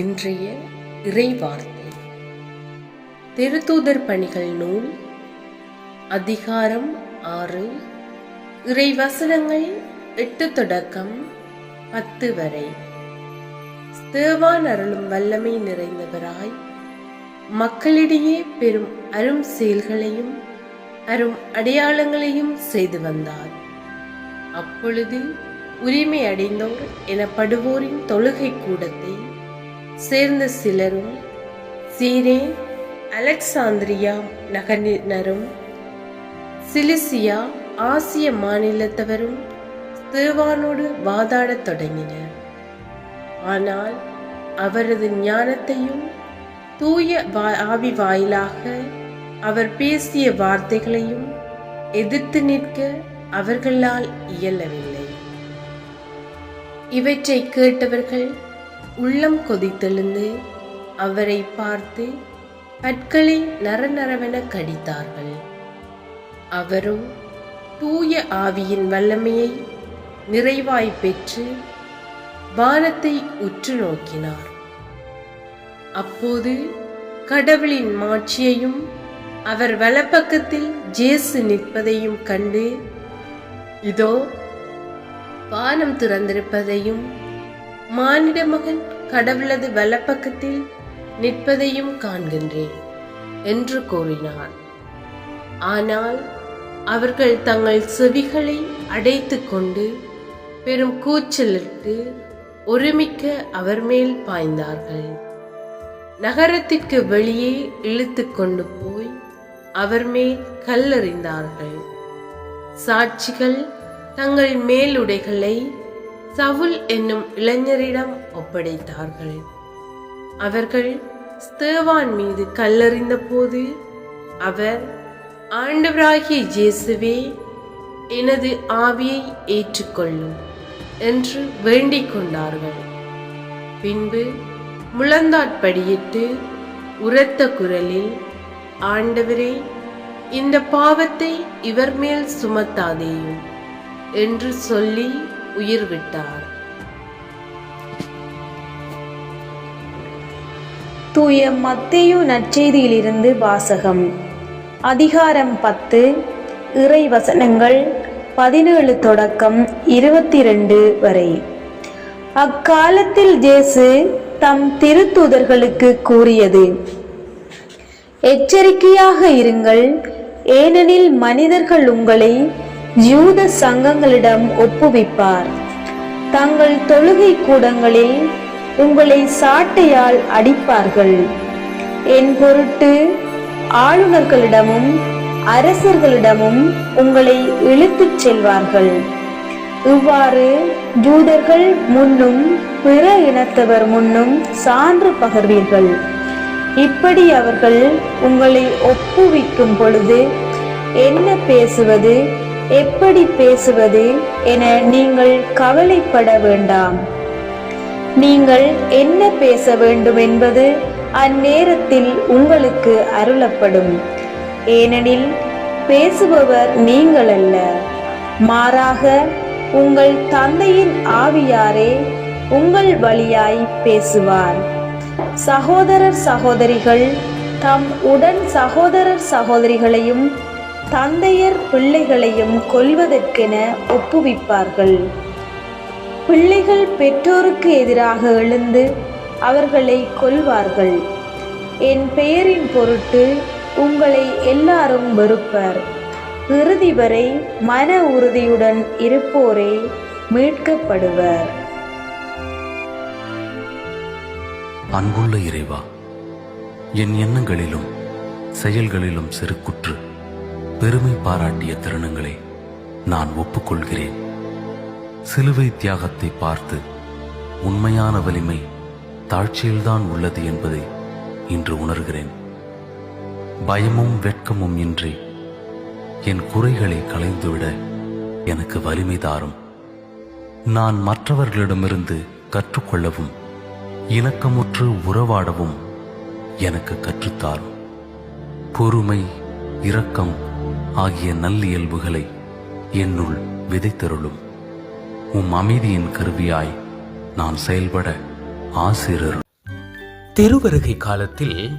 இன்றைய இறைவார்த்தை. திருத்தூதர் பணிகள் நூல் அதிகாரம் ஆறு இறைவசனங்கள் எட்டு தொடக்கம் பத்து வரை. ஸ்தேவான் அருளும் வல்லமை நிறைந்தவராய் மக்களிடையே பெரும் அரும் செயல்களையும் அரும் அடையாளங்களையும் செய்து வந்தார். அப்பொழுது உரிமை அடைந்தோர் எனப்படுவோரின் தொழுகை கூடத்தை சேர்ந்த சிலரும் சீரேன் அலெக்சாந்திரியா நகரினரும் சிலிசியா ஆசிய மாநிலத்தவரும் ஸ்தேவானோடு வாதாடத் தொடங்கினர். ஆனால் அவரது ஞானத்தையும் தூய வா- ஆவி வாயிலாக அவர் பேசிய வார்த்தைகளையும் எதிர்த்து நிற்க அவர்களால் இயலவில்லை. இவற்றை கேட்டவர்கள் உள்ளம் கொதித்தெழுந்து அவரை பார்த்து பற்களை நரநரவென கடித்தார்கள். அவரும் தூய ஆவியின் வல்லமையை நிறைவாய் பெற்று வானத்தை உற்று நோக்கினார். அப்போது கடவுளின் மாட்சியையும் அவர் வலப்பக்கத்தில் ஜேசு நிற்பதையும் கண்டு இதோ வானம் திறந்திருப்பதையும் மானிட மகன் கடவுளது வலப்பக்கத்தில் நிற்பதையும் காண்கின்றேன் என்று கூறினார் ஆனால் அவர்கள் தங்கள் செவிகளை அடைத்து கொண்டு பெரும் கூச்சலிட்டு ஒருமிக்க அவர் மேல் பாய்ந்தார்கள். நகரத்திற்கு வெளியே இழுத்து கொண்டு போய் அவர் மேல் கல்லெறிந்தார்கள். சாட்சிகள் தங்கள் மேலுடைகளை சவுல் என்னும் இளைஞரிடம் ஒப்படைத்தார்கள். அவர்கள் ஸ்தேவான் மீது கல்லறிந்த போது அவர் ஆண்டவராகிய இயேசுவே எனது ஆவியை ஏற்றுக்கொள்ளும் என்று வேண்டிக் கொண்டார்கள். பின்பு முழந்தாட்படியிட்டு உரத்த குரலில் ஆண்டவரே இந்த பாவத்தை இவர் மேல் சுமத்தாதேயும் என்று சொல்லி உயிர் விட்டார். தூய மத்தேயு நற்செய்தியிலிருந்து வாசகம். அதிகாரம் பத்து இறை வசனங்கள் பதினேழு தொடக்கம் இருபத்தி ரெண்டு வரை. அக்காலத்தில் ஜேசு தம் திருத்தூதர்களுக்கு கூறியது எச்சரிக்கையாக இருங்கள் ஏனெனில் மனிதர்கள் உங்களை யூத சங்கங்களிடம் ஒப்புவிப்பார். தங்கள் தொழுகை கூடங்களில் உங்களை சாட்டையால் அடிப்பார்கள். என் பொருட்டு ஆளுநர்களிடமும் அரசர்களிடமும் உங்களை இழுத்துச் செல்வார்கள். இவ்வாறு ஜூதர்கள் முன்னும் பிற இனத்தவர் முன்னும் சான்று பகர்வீர்கள். இப்படி அவர்கள் உங்களை ஒப்புவிக்கும் பொழுது என்ன பேசுவது? எப்படி பேசுவது என நீங்கள் கவலைப்பட வேண்டாம். நீங்கள் என்ன பேச வேண்டும் என்பது அந்நேரத்தில் உங்களுக்கு அருளப்படும். ஏனெனில் பேசுபவர் நீங்கள் அல்ல மாறாக உங்கள் தந்தையின் ஆவியாரே உங்கள் வழியாய் பேசுவார். சகோதரர் சகோதரிகள் தம் உடன் சகோதரர் சகோதரிகளையும் தந்தையர் பிள்ளைகளையும் கொல்வதற்கென ஒப்புவிப்பார்கள். பிள்ளைகள் பெற்றோருக்கு எதிராக எழுந்து அவர்களை கொல்வார்கள். என் பெயரின் பொருட்டு உங்களை எல்லாரும் வெறுப்பர். இறுதி வரை மன உறுதியுடன் இருப்போரே மீட்கப்படுவர். அன்புள்ள இறைவா என் எண்ணங்களிலும் செயல்களிலும் செருக்குற்று பெருமை பாராட்டிய தருணங்களை நான் ஒப்புக்கொள்கிறேன். சிலுவை தியாகத்தை பார்த்து உண்மையான வலிமை தாழ்ச்சியில்தான் உள்ளது என்பதை இன்று உணர்கிறேன். பயமும் வெட்கமும் இன்றி என் குறைகளை களைந்துவிட எனக்கு வலிமை தாரும். நான் மற்றவர்களிடமிருந்து கற்றுக்கொள்ளவும் இணக்கமுற்று உறவாடவும் எனக்கு கற்றுத்தாரும். பொறுமை இரக்கம் ஆகிய நல்லியல்புகளை என்னுள் விதைத்தருளும். உம் அமைதியின் கருவியாய் நான் செயல்பட ஆசிரியர். திருவருகை காலத்தில்